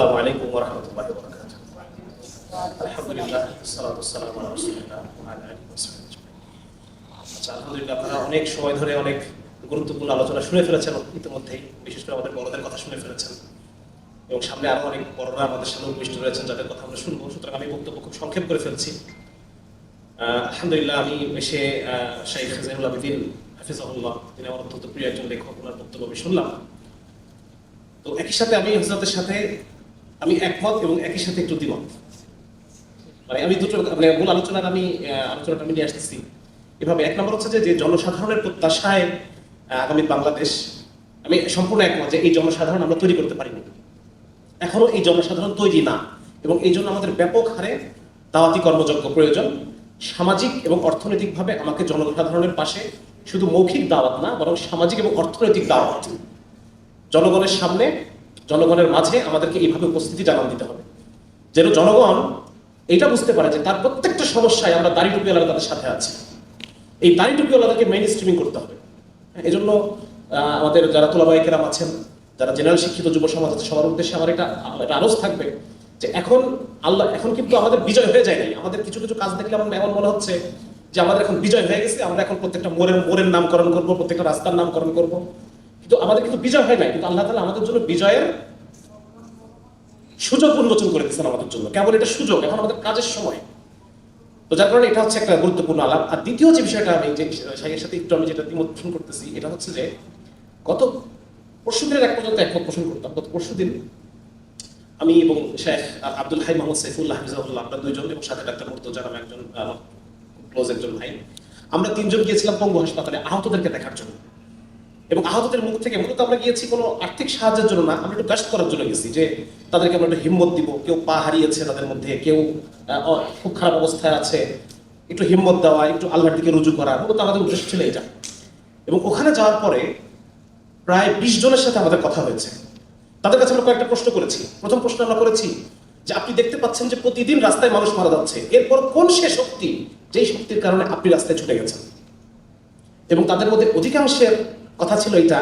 বারাকাতুহু আলহামদুলিল্লাহ সালাতু ওয়াসসালামু আলা রাসূলিল্লাহ ওয়া আলা আলিহি ওয়া সাহবিহি আজমাইন। আচ্ছা আলহামদুলিল্লাহ, আপনারা অনেক সময় ধরে অনেক গুরুত্বপূর্ণ আলোচনা শুনে ফেলেছেন ইতিমধ্যেই বিশেষ করে আমাদের বড়দের কথা শুনে ফেলেছেন। এবং সামনে আরও অনেক বড়রা আমাদের সামনে উপবিষ্ট রয়েছেন, যাদের কথা আমরা শুনব। সুতরাং আমি বক্তব্য খুব সংক্ষেপ করে ফেলছি। আলহামদুলিল্লাহ, আমি এসে শাইখ জাইনুল আবিদিন, হাফিজাহুল্লাহ, তিনি আমার অত্যন্ত প্রিয় একজন লেখক। ওনার বক্তব্য আমি শুনলাম। তো একই সাথে আমি হজরতের সাথে আমি একমত এবং একই সাথে একটু দ্বিমত। মানে আমি দুটো মানে মূল আলোচনার আমি আলোচনাটা আমি নিয়ে আসতেছি। এভাবে এক নম্বর হচ্ছে যে জনসাধারণের প্রত্যাশায় আগামী বাংলাদেশ, আমি সম্পূর্ণ একমত যে এই জনসাধারণ আমরা তৈরি করতে পারিনি। এখনও এই জনসাধারণ তৈরি না এবং এই জন্য আমাদের ব্যাপক হারে দাওয়াতি কর্মযজ্ঞ প্রয়োজন। সামাজিক এবং অর্থনৈতিকভাবে আমাকে জনসাধারণের পাশে শুধু মৌখিক দাওয়াত না, বরং সামাজিক এবং অর্থনৈতিক দাওয়াত। জনগণের সামনে জনগণের মাঝে আমাদেরকে এইভাবে উপস্থিতি জানান দিতে হবে। যেন জনগণ এটা বুঝতে পারে যে তার প্রত্যেকটা সমস্যায় আমরা দাড়ি টুপিওয়ালা তাদের সাথে আছি। এই দাড়ি টুপিওয়ালাদেরকে মেইন স্ট্রিমিং করতে হবে। এই জন্য আমাদের যারা তোলাবাই কেরাম আছেন, যারা জেনারেল শিক্ষিত যুব সমাজ আছে, সবার উদ্দেশ্যে আমার এটা এটা থাকবে যে এখন আল্লাহ, এখন কিন্তু আমাদের বিজয় হয়ে যায় নাই। আমাদের কিছু কিছু কাজ দেখলে আমার এমন মনে হচ্ছে যে আমাদের এখন বিজয় হয়ে গেছে, আমরা এখন প্রত্যেকটা মোড়ের মোড়ের নামকরণ করব, প্রত্যেকটা রাস্তার নামকরণ করব। কিন্তু আমাদের কিন্তু বিজয় হয় নাই, কিন্তু আল্লাহ তালা আমাদের জন্য বিজয়ের সুযোগ উন্মোচন করে দিচ্ছেন আমাদের জন্য। কেবল এটা সুযোগ, এখন আমাদের কাজের সময়। তো যার কারণে এটা হচ্ছে একটা গুরুত্বপূর্ণ আলাপ। আর দ্বিতীয় যে বিষয়টা আমি যে সাইয়ের সাথে একটু আমি যেটা পোষণ করতেছি, এটা হচ্ছে যে গত পরশু দিনের এক পর্যন্ত একমত পোষণ করতাম। গত পরশু দিন আমি এবং শেখ আব্দুল হাই মোহাম্মদ সাইফুল্লাহ হাফিজাহুল্লাহ আমরা দুইজন এবং সাথে ডাক্তার মুর্তজা নামে একজন ক্লোজ একজন ভাই, আমরা তিনজন গিয়েছিলাম পঙ্গু হাসপাতালে আহতদেরকে দেখার জন্য। এবং আহতদের মুখ থেকে মূলত আমরা গিয়েছি কোনো আর্থিক সাহায্যের জন্য না, আমরা একটু গাছ করার জন্য গেছি যে তাদেরকে আমরা একটু হিম্মত দিব, কেউ পা হারিয়েছে তাদের মধ্যে, কেউ খুব খারাপ অবস্থায় আছে, একটু হিম্মত দেওয়া, একটু আল্লাহর দিকে রুজু করা, মূলত আমাদের উদ্দেশ্য ছিল এটা। এবং ওখানে যাওয়ার পরে প্রায় বিশ জনের সাথে আমাদের কথা হয়েছে। তাদের কাছে আমরা কয়েকটা প্রশ্ন করেছি। প্রথম প্রশ্ন আমরা করেছি যে, আপনি দেখতে পাচ্ছেন যে প্রতিদিন রাস্তায় মানুষ মারা যাচ্ছে। এরপর কোন সে শক্তি, যেই শক্তির কারণে আপনি রাস্তায় ছুটে গেছেন? এবং তাদের মধ্যে অধিকাংশের কথা ছিল এটা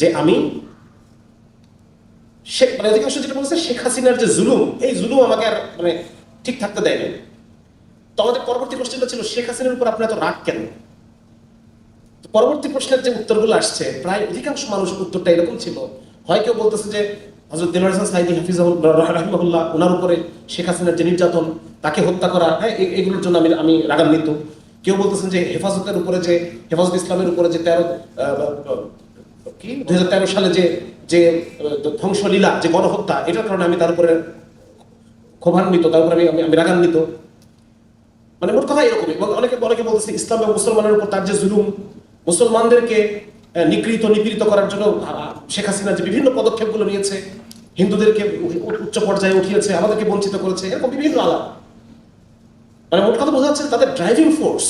যে আমি শেখ মানে অধিকাংশ যেটা বলছে, শেখ হাসিনার যে জুলুম, এই জুলুম আমাকে আর মানে ঠিক থাকতে দেয়নি। তো আমাদের পরবর্তী কোশ্চেনটা ছিল, শেখ হাসিনার উপর আপনার এত রাগ কেন? পরবর্তী প্রশ্নের যে উত্তরগুলো আসছে, প্রায় অধিকাংশ মানুষ উত্তরটা এরকম ছিল। হয় কেউ বলতেছে যে হজরত দিনার হাসান সাইদি হাফিজাহুল্লাহ ওনার উপরে শেখ হাসিনার যে নির্যাতন, তাকে হত্যা করা হ্যাঁ এগুলোর জন্য আমি আমি রাগান্বিত। কেউ বলতেছেন যে হেফাজতের উপরে যে, হেফাজত ইসলামের উপরে যে তেরো কি? দুই সালে যে যে ধ্বংসলীলা, যে গণহত্যা, এটার কারণে আমি তার উপরে ক্ষোভান্বিত, তার উপরে আমি, আমি- রাগান্বিত। মানে মোট কথা এরকমই। অনেকে অনেকে বলতেছে ইসলাম এবং মুসলমানের উপর তার যে জুলুম, মুসলমানদেরকে নিগৃহীত নিপীড়িত করার জন্য শেখ হাসিনা যে বিভিন্ন পদক্ষেপগুলো নিয়েছে, হিন্দুদেরকে উচ্চ পর্যায়ে উঠিয়েছে, আমাদেরকে বঞ্চিত করেছে, এরকম বিভিন্ন আলাপ। মানে মোট কথা বোঝা তাদের ড্রাইভিং ফোর্স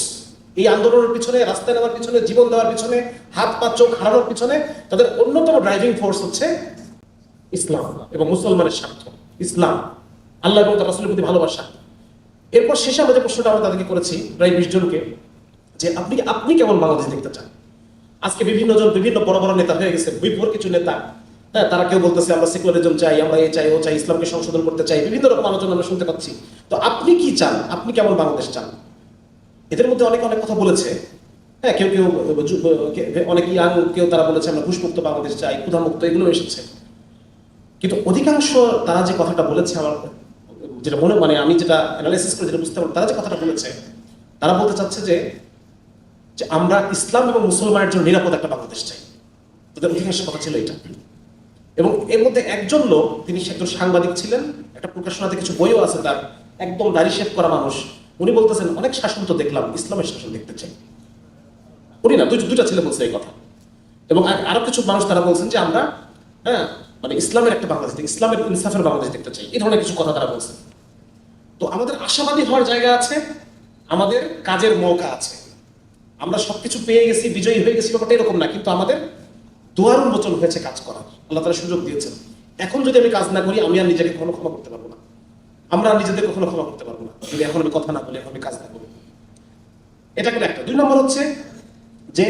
এই আন্দোলনের পিছনে, রাস্তায় নেওয়ার পিছনে, জীবন দেওয়ার পিছনে, হাত পা চোখ হারানোর পিছনে তাদের অন্যতম ড্রাইভিং ফোর্স হচ্ছে ইসলাম এবং মুসলমানের স্বার্থ, ইসলাম। আল্লাহ এবং তার প্রতি ভালোবাসা। এরপর শেষে আমরা যে প্রশ্নটা আমরা তাদেরকে করেছি প্রায় বিশ জনকে, যে আপনি আপনি কেমন বাংলাদেশ দেখতে চান? আজকে বিভিন্ন জন, বিভিন্ন বড় বড় নেতা হয়ে গেছে বিপুর কিছু নেতা হ্যাঁ তারা কেউ বলতেছে, আমরা সেকুলারিজম চাই, আমরা এ চাই, ও চাই, ইসলামকে সংশোধন করতে চাই। বিভিন্ন রকম আলোচনা আমরা শুনতে পাচ্ছি। তো আপনি কি চান? আপনি কেমন বাংলাদেশ চান? এদের মধ্যে অনেক অনেক কথা বলেছে। হ্যাঁ কেউ কেউ অনেক ইয়াং কেউ তারা বলেছে, আমরা ঘুষমুক্ত বাংলাদেশ চাই, ক্ষুধামুক্ত, এগুলো এসেছে। কিন্তু অধিকাংশ তারা যে কথাটা বলেছে, আমার যেটা মনে মানে আমি যেটা অ্যানালাইসিস করে যেটা বুঝতে পারব তারা যে কথাটা বলেছে, তারা বলতে চাচ্ছে যে আমরা ইসলাম এবং মুসলমানের জন্য নিরাপদ একটা বাংলাদেশ চাই। তাদের অধিকাংশের কথা ছিল এটা। এবং এর মধ্যে একজন লোক, তিনি একজন সাংবাদিক ছিলেন, একটা প্রকাশনাতে কিছু বইও আছে তার, একদম দাড়ি শেভ করা মানুষ। উনি বলতেছেন, অনেক শাসন তো দেখলাম, ইসলামের শাসন দেখতে চাই। উনি না দুটা ছেলে বলছে এই কথা। এবং আরও কিছু মানুষ তারা বলছেন যে, আমরা হ্যাঁ মানে ইসলামের একটা বাংলাদেশ ইসলামের ইনসাফের বাংলাদেশ দেখতে চাই। এই ধরনের কিছু কথা তারা বলছেন তো আমাদের আশাবাদী হওয়ার জায়গা আছে, আমাদের কাজের মৌকা আছে। আমরা সবকিছু পেয়ে গেছি, বিজয়ী হয়ে গেছি, ব্যাপারটা এরকম না, কিন্তু আমাদের দুয়ার উন্মোচন হয়েছে কাজ করার। আল্লাহ তারা সুযোগ দিয়েছেন। এখন যদি আমি কাজ না করি, আমি আর নিজেকে কখনো ক্ষমা করতে পারব না। আমরা নিজেদের কখনো ক্ষমা করতে পারব না। যদি এখন আমি কথা না বলি, এখন আমি কাজ না করি। এটা গেলে একটা। দুই নম্বর হচ্ছে যে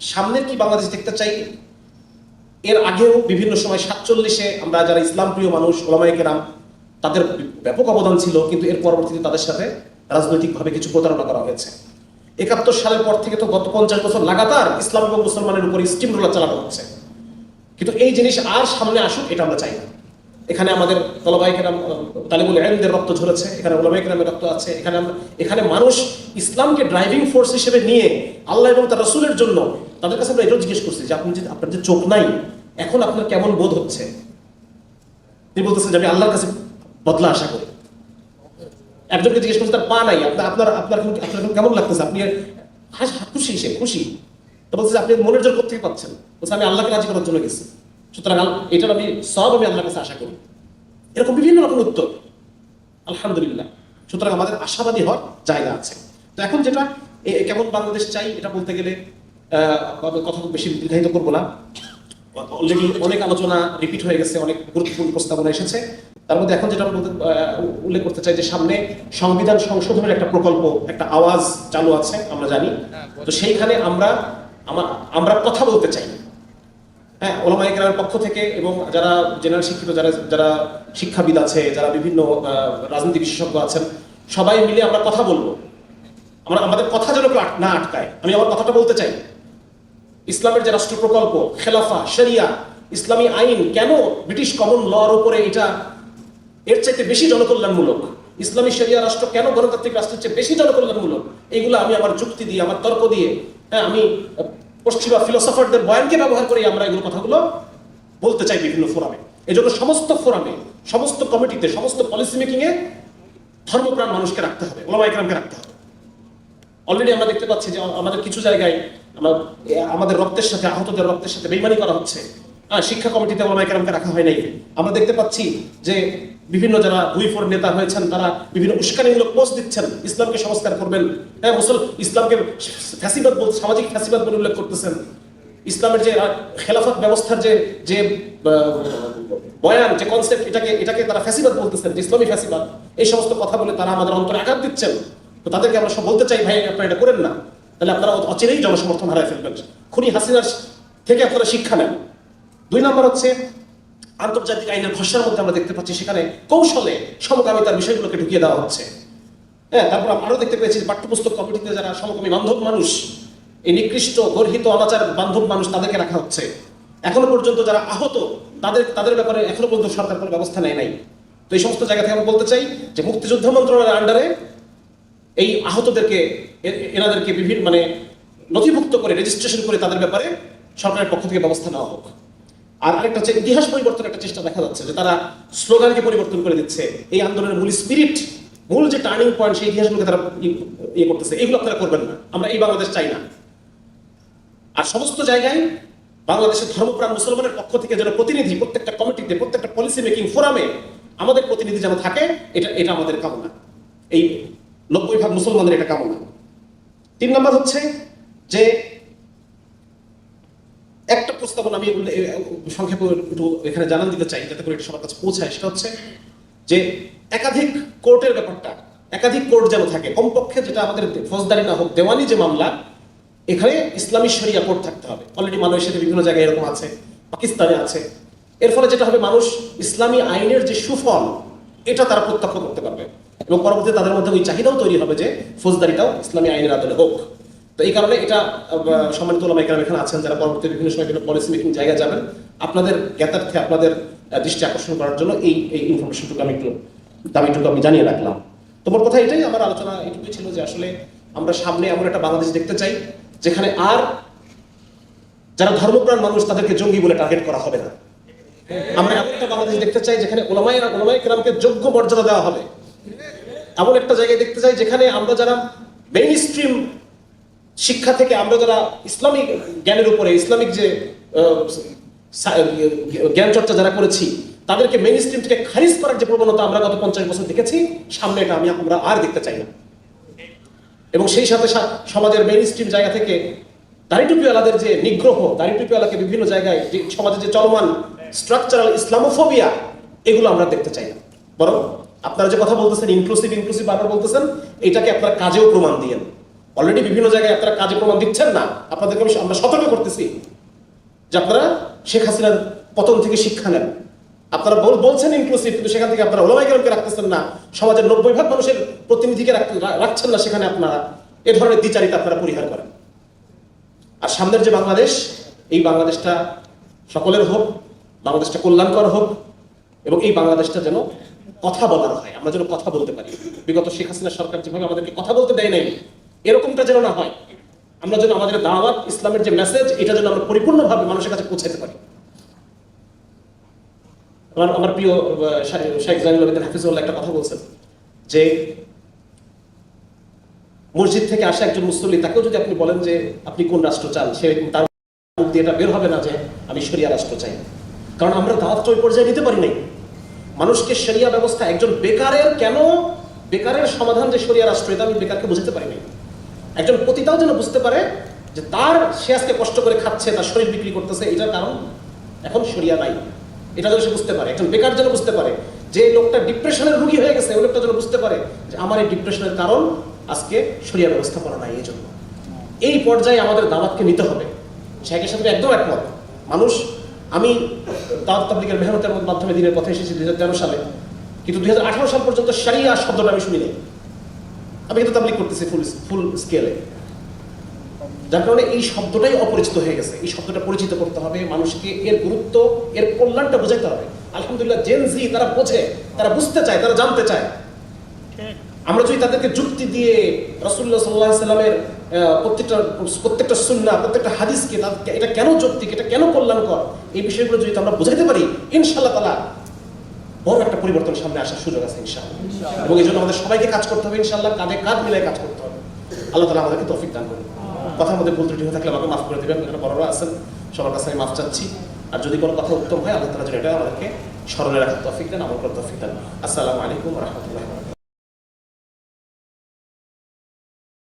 সামনের কি বাংলাদেশ দেখতে চাই? এর আগেও বিভিন্ন সময় সাতচল্লিশে আমরা যারা ইসলাম প্রিয় মানুষ ওলামাই কেরাম, তাদের ব্যাপক অবদান ছিল, কিন্তু এর পরবর্তীতে তাদের সাথে রাজনৈতিকভাবে কিছু প্রতারণা করা হয়েছে। একাত্তর সালের পর থেকে তো গত পঞ্চাশ বছর লাগাতার ইসলাম এবং মুসলমানের উপর স্টিম রোলার চালানো হচ্ছে। কিন্তু এই জিনিস আর সামনে আসুক, এটা আমরা চাই না। এখানে আমাদের তলবাই কেরাম তালিবুল এলমদের রক্ত ঝরেছে, এখানে ওলামাই কেরামের রক্ত আছে, এখানে আমরা এখানে মানুষ ইসলামকে ড্রাইভিং ফোর্স হিসেবে নিয়ে আল্লাহ এবং তার রসুলের জন্য তাদের কাছে আমরা এটাও জিজ্ঞেস করছি যে আপনি যে আপনার যে চোখ নাই, এখন আপনার কেমন বোধ হচ্ছে? তিনি বলতেছেন যে আমি আল্লাহর কাছে বদলা আশা করি। একজনকে জিজ্ঞেস করছে, তার পা নাই, আপনার আপনার আপনার কেমন লাগতেছে? আপনি খুশি সে, খুশি? তো বলছে আপনি মনের জোর কোথেকে পাচ্ছেন? বলছে, আমি আল্লাহকে রাজি করার জন্য গেছি। সুতরাং এটার আমি সব আমি আল্লাহর কাছে আশা করি। এরকম বিভিন্ন রকম উত্তর। আলহামদুলিল্লাহ। সুতরাং আমাদের আশাবাদী হওয়ার জায়গা আছে। তো এখন যেটা কেমন বাংলাদেশ চাই, এটা বলতে গেলে কথা বেশি দীর্ঘায়িত করব না। অলরেডি অনেক আলোচনা রিপিট হয়ে গেছে, অনেক গুরুত্বপূর্ণ প্রস্তাবনা এসেছে। তার মধ্যে এখন যেটা উল্লেখ করতে চাই যে সামনে সংবিধান সংশোধনের একটা প্রকল্প, একটা আওয়াজ চালু আছে, আমরা জানি। তো সেইখানে আমরা আমরা কথা বলতে চাই। হ্যাঁ ওলামা একরামের পক্ষ থেকে এবং যারা জেনারেল শিক্ষিত, যারা যারা শিক্ষাবিদ আছে, যারা বিভিন্ন রাজনীতি বিশেষজ্ঞ আছেন, সবাই মিলে আমরা কথা বলব। আমরা, আমাদের কথা যেন না আটকায়। আমি আমার কথাটা বলতে চাই। ইসলামের যে রাষ্ট্র প্রকল্প খেলাফা, শরিয়া, ইসলামী আইন, কেন ব্রিটিশ কমন লর উপরে এটা এর চাইতে বেশি জনকল্যাণমূলক ইসলামী শরিয়া রাষ্ট্র কেন গণতান্ত্রিক রাষ্ট্রের চেয়ে বেশি জনকল্যাণমূলক? এইগুলো আমি আমার যুক্তি দিয়ে, আমার তর্ক দিয়ে হ্যাঁ আমি পশ্চিমা ফিলোসফারদের বয়ানকে ব্যবহার করে আমরা এগুলো কথাগুলো বলতে চাই বিভিন্ন ফোরামে। এই জন্য সমস্ত ফোরামে, সমস্ত কমিটিতে, সমস্ত পলিসি মেকিংয়ে ধর্মপ্রাণ মানুষকে রাখতে হবে, ওলামা একরামকে রাখতে হবে। অলরেডি আমরা দেখতে পাচ্ছি যে আমাদের কিছু জায়গায় আমাদের রক্তের সাথে, আহতদের রক্তের সাথে বেইমানি করা হচ্ছে। শিক্ষা কমিটিতে ওলামাই কেরামকে রাখা হয় নাই। আমরা দেখতে পাচ্ছি যে বিভিন্ন যারা দুই ফোর নেতা হয়েছেন, তারা বিভিন্ন উস্কানিমূলক পোস্ট দিচ্ছেন, ইসলামকে সংস্কার করবেন। হ্যাঁ মুসল, ইসলামকে ফ্যাসিবাদ বল, সামাজিক ফ্যাসিবাদ বলে উল্লেখ করতেছেন। ইসলামের যে খেলাফত ব্যবস্থার যে যে বয়ান, যে কনসেপ্ট এটাকে এটাকে তারা ফ্যাসিবাদ বলতেছেন, যে ইসলামী ফ্যাসিবাদ, এই সমস্ত কথা বলে তারা আমাদের অন্তরে আঘাত দিচ্ছেন। তো তাদেরকে আমরা সব বলতে চাই, ভাই, আপনারা এটা করেন না। তাহলে আপনারা অচিরেই জনসমর্থন হারায় ফেলবেন। খুনি হাসিনার থেকে আপনারা শিক্ষা নেন। দুই নম্বর হচ্ছে আন্তর্জাতিক আইনের খসড়ার মধ্যে আমরা দেখতে পাচ্ছি সেখানে কৌশলে সমকামিতার বিষয়গুলোকে ঢুকিয়ে দেওয়া হচ্ছে। হ্যাঁ তারপর আরও দেখতে পেয়েছি পাঠ্যপুস্তক কমিটিতে যারা সমকামী বান্ধব মানুষ, এই নিকৃষ্ট, গর্হিত, অনাচার বান্ধব মানুষ তাদেরকে রাখা হচ্ছে। এখনও পর্যন্ত যারা আহত, তাদের তাদের ব্যাপারে এখনও পর্যন্ত সরকার কোনো ব্যবস্থা নেয় নাই। তো এই সমস্ত জায়গা থেকে আমরা বলতে চাই যে মুক্তিযুদ্ধ মন্ত্রণালয়ের আন্ডারে এই আহতদেরকে এনাদেরকে বিভিন্ন মানে নথিভুক্ত করে রেজিস্ট্রেশন করে তাদের ব্যাপারে সরকারের পক্ষ থেকে ব্যবস্থা নেওয়া হোক। আর আরেকটা হচ্ছে ইতিহাস পরিবর্তনের একটা চেষ্টা দেখা যাচ্ছে যে তারা স্লোগানকে পরিবর্তন করে দিচ্ছে। এই আন্দোলনের মূল স্পিরিট মূল যে টার্নিং পয়েন্ট সেই ইতিহাসগুলোকে তারা ইয়ে করতেছে। এগুলো আপনারা করবেন না। আমরা এই বাংলাদেশ চাই না। আর সমস্ত জায়গায় বাংলাদেশের ধর্মপ্রাণ মুসলমানের পক্ষ থেকে যেন প্রতিনিধি, প্রত্যেকটা কমিটিতে প্রত্যেকটা পলিসি মেকিং ফোরামে আমাদের প্রতিনিধি যেন থাকে, এটা এটা আমাদের কামনা। এই নব্বই ভাগ মুসলমানদের এটা কামনা। তিন নম্বর হচ্ছে যে প্রস্তাবনা আমি সংক্ষেপে একটু এখানে জানান দিতে চাই, যাতে করে সবার কাছে পৌঁছায়। সেটা হচ্ছে যে একাধিক কোর্টের ব্যাপারটা, একাধিক কোর্ট যেন থাকে, কমপক্ষে যেটা আমাদের ফৌজদারি না হোক, দেওয়ানি যে মামলা, এখানে ইসলামী শরিয়া কোর্ট থাকতে হবে। অলরেডি মালয়েশিয়াতে বিভিন্ন জায়গায় এরকম আছে, পাকিস্তানে আছে। এর ফলে যেটা হবে, মানুষ ইসলামী আইনের যে সুফল, এটা তারা প্রত্যক্ষ করতে পারবে। এবং পরবর্তীতে তাদের মধ্যে ওই চাহিদাও তৈরি হবে যে ফৌজদারিটাও ইসলামী আইনের আদলে হোক। এই কারণে এটা সম্মানিত ওলামা ইকরাম এখানে আছেন, যারা পরবর্তী বিভিন্ন সময় বিভিন্ন পলিসি মেকিং জায়গায় যাবেন, আপনাদের জ্ঞাতার্থে, আপনাদের দৃষ্টি আকর্ষণ করার জন্য এই এই ইনফরমেশনটুকু আমি একটু দাবিটুকু আমি জানিয়ে রাখলাম। তোমার কথা এটাই, আমার আলোচনা এটুকুই ছিল যে আসলে আমরা সামনে এমন একটা বাংলাদেশ দেখতে চাই, যেখানে আর যারা ধর্মপ্রাণ মানুষ তাদেরকে জঙ্গি বলে টার্গেট করা হবে না। আমরা এমন একটা বাংলাদেশ দেখতে চাই, যেখানে ওলামাই ওলামাই কেরামকে যোগ্য মর্যাদা দেওয়া হবে। এমন একটা জায়গায় দেখতে চাই, যেখানে আমরা যারা মেইন স্ট্রিম শিক্ষা থেকে আমরা যারা ইসলামিক জ্ঞানের উপরে, ইসলামিক যে জ্ঞান চর্চা যারা করেছি, তাদেরকে মেইন স্ট্রিম থেকে খারিজ করার যে প্রবণতা আমরা গত পঞ্চাশ বছর দেখেছি, সামনে এটা আমি আমরা আর দেখতে চাই না। এবং সেই সাথে সমাজের মেইন স্ট্রিম জায়গা থেকে দাড়িটুপিওয়ালাদের যে নিগ্রহ দাড়িটুপিওয়ালাকে বিভিন্ন জায়গায় যে সমাজে যে চলমান স্ট্রাকচারাল ইসলামোফোবিয়া, এগুলো আমরা দেখতে চাই না। বরং আপনারা যে কথা বলতেছেন ইনক্লুসিভ ইনক্লুসিভ বারবার বলতেছেন, এটাকে আপনারা কাজেও প্রমাণ দিয়েন অলরেডি বিভিন্ন জায়গায় আপনারা কাজে প্রমাণ দিচ্ছেন না। আপনাদেরকে আমি আমরা সতর্ক করতেছি যে আপনারা শেখ হাসিনার পতন থেকে শিক্ষা নেন। আপনারা বলছেন ইনক্লুসিভ কিন্তু সেখান থেকে আপনারা ওলামাই কেরামকে রাখতেছেন না। সমাজের নব্বই ভাগ মানুষের প্রতিনিধিকে রাখছেন না সেখানে আপনারা। এ ধরনের দ্বিচারিতা আপনারা পরিহার করেন। আর সামনের যে বাংলাদেশ, এই বাংলাদেশটা সকলের হোক, বাংলাদেশটা কল্যাণকর হোক, এবং এই বাংলাদেশটা যেন কথা বলার হয়। আমরা যেন কথা বলতে পারি। বিগত শেখ হাসিনা সরকার যেভাবে আমাদেরকে কথা বলতে দেয় নাই এরকমটা যেন না হয়, আমরা যেন আমাদের দাওয়াত, ইসলামের যে মেসেজ এটা যেন আমরা পরিপূর্ণভাবে মানুষের কাছে পৌঁছাতে পারি। আমার আমার প্রিয় শেখ জাইনুল আবেদিন হাফিজুল্লাহ একটা কথা বলছেন, যে মসজিদ থেকে আসা একজন মুসল্লি, তাকেও যদি আপনি বলেন যে আপনি কোন রাষ্ট্র চান, সে তার মুখ দিয়ে এটা বের হবে না যে আমি শরিয়া রাষ্ট্র চাই। কারণ আমরা দাওয়াতটা ওই পর্যায়ে নিতে পারি নাই। মানুষকে শরিয়া ব্যবস্থা একজন বেকারের কেন, বেকারের সমাধান যে শরিয়া রাষ্ট্র, এটা আমি বেকারকে বুঝতে পারি নাই। একজন পতিতাও যেন বুঝতে পারে যে তার সে আজকে কষ্ট করে খাচ্ছে, তার শরীর বিক্রি করতেছে, এটার কারণ এখন শরিয়া নাই। এটা যেন সে বুঝতে পারে, একজন বেকার যেন বুঝতে পারে যে লোকটা ডিপ্রেশনের রুগী হয়ে গেছে, ওই লোকটা যেন বুঝতে পারে যে আমার এই ডিপ্রেশনের কারণ আজকে শরিয়া ব্যবস্থাপনা নাই এই জন্য এই পর্যায়ে আমাদের দাওয়াতকে নিতে হবে। শেখের সাথে একদম একমত। মানুষ, আমি দাওয়াত তাবলিগের মেহনতের মাধ্যমে দিনের পথে এসেছি দুই হাজার তেরো সালে। কিন্তু দুই হাজার আঠারো সাল পর্যন্ত সারিয়া শব্দটা আমি শুনি নাই আমি কিন্তু তাবলিগ করতেছি ফুল ফুল স্কেলে যার কারণে এই শব্দটাই অপরিচিত হয়ে গেছে। এই শব্দটা পরিচিত করতে হবে, মানুষকে এর গুরুত্ব, এর কল্যাণটা বোঝাতে হবে। আলহামদুলিল্লাহ জেন জি তারা বোঝে, তারা বুঝতে চায়, তারা জানতে চায়। আমরা যদি তাদেরকে যুক্তি দিয়ে রসুল্লাহ সাল্লাহ সাল্লামের প্রত্যেকটা প্রত্যেকটা সুন্না প্রত্যেকটা হাদিসকে এটা কেন যৌক্তিক, এটা কেন কল্যাণকর? এই বিষয়গুলো যদি আমরা বোঝাতে পারি ইনশাল্লাহ তালা বড় একটা পরিবর্তন সামনে আসার সুযোগ আছে ইনশাআল্লাহ। এবং এই জন্য আমাদের সবাইকে কাজ করতে হবে ইনশাআল্লাহ কাঁধে কাঁধ মিলাই কাজ করতে হবে। আল্লাহ তালা আমাদেরকে তৌফিক দান করুন। কথার মধ্যে ভুল ত্রুটি হয়ে থাকলে আমাকে মাফ করে দেবেন এখানে বড়রা আছেন সবার কাছে আমি মাফ চাচ্ছি। আর যদি কোনো কথা উত্তম হয় আল্লাহ তালা যেন এটা আমাদেরকে স্মরণে রাখার তৌফিক দেন আমল করার তৌফিক দেন। আসসালামু আলাইকুম রহমতুল্লাহ